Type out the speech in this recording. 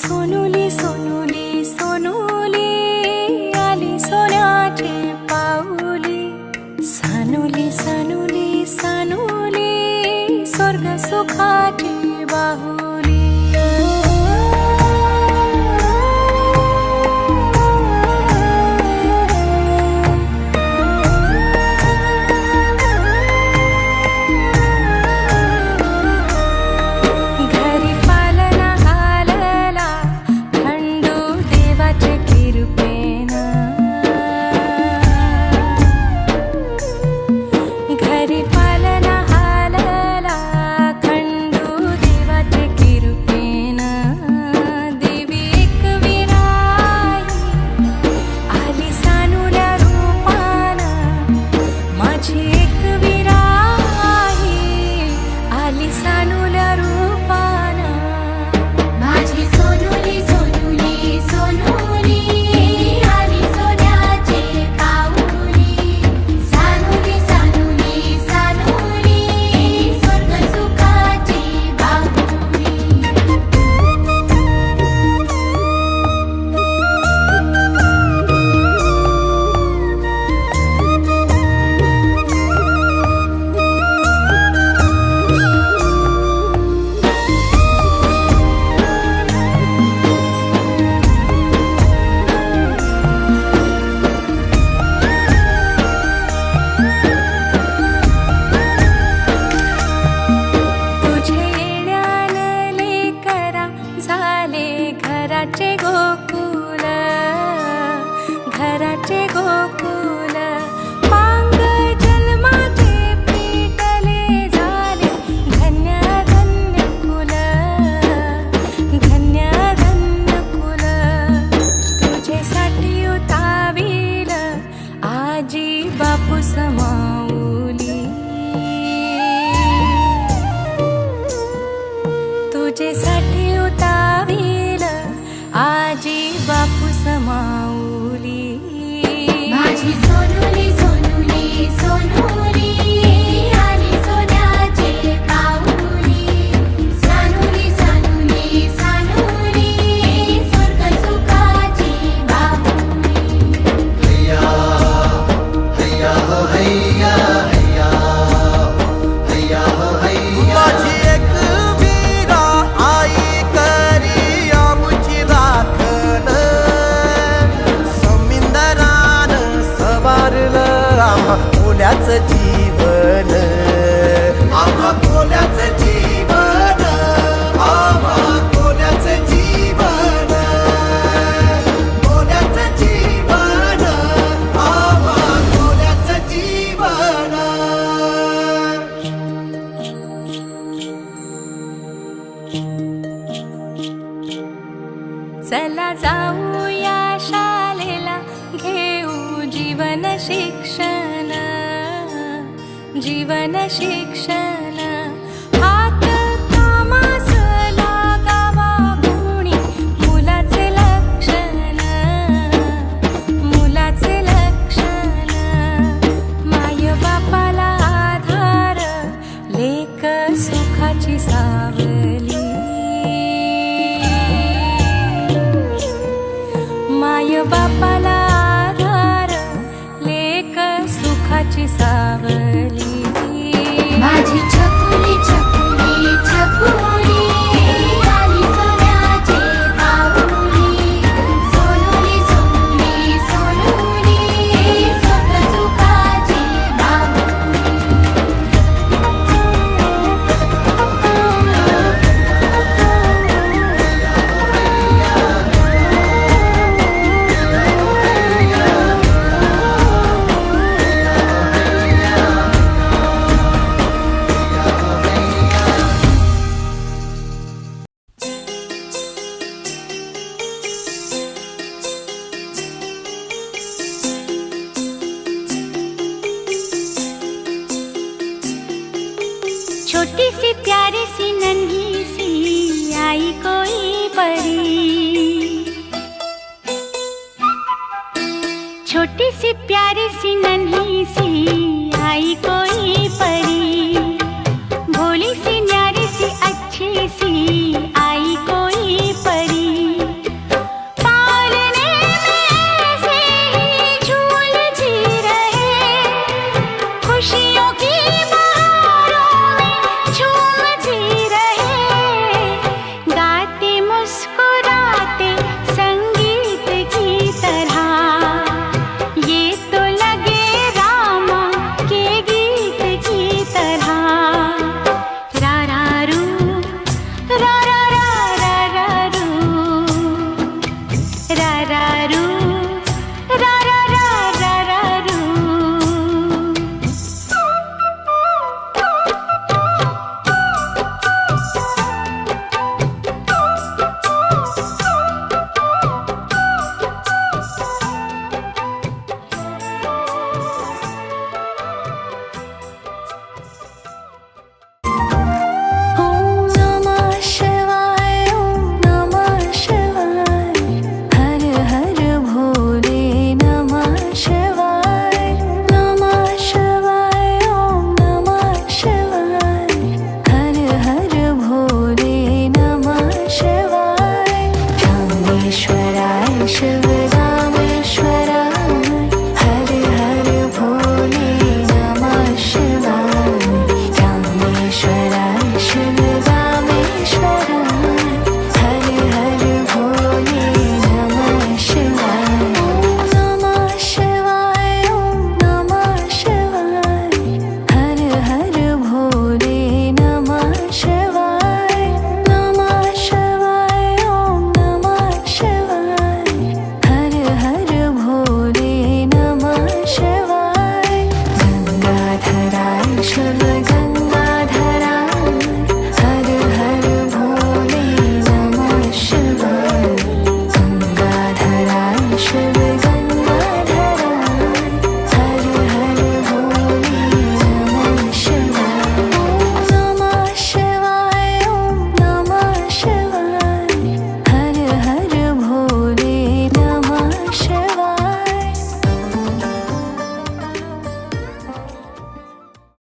Sonuli, sonuli, sonuli, alis sona te pauli. Sanuli, sanuli, sanuli, Sorga sol gasta. de якось сама. बोल्याच जीवन. आम्हा बोल्याच जीवन. आम्हा बोल्याच जीवन. बोल्याच जीवन. आम्हा बोल्याच जीवन. चला जाऊया शालेला घेऊ जीवन शिक्षण. जीवनशिक्षा। से प्यार सी नन्ही सी आई को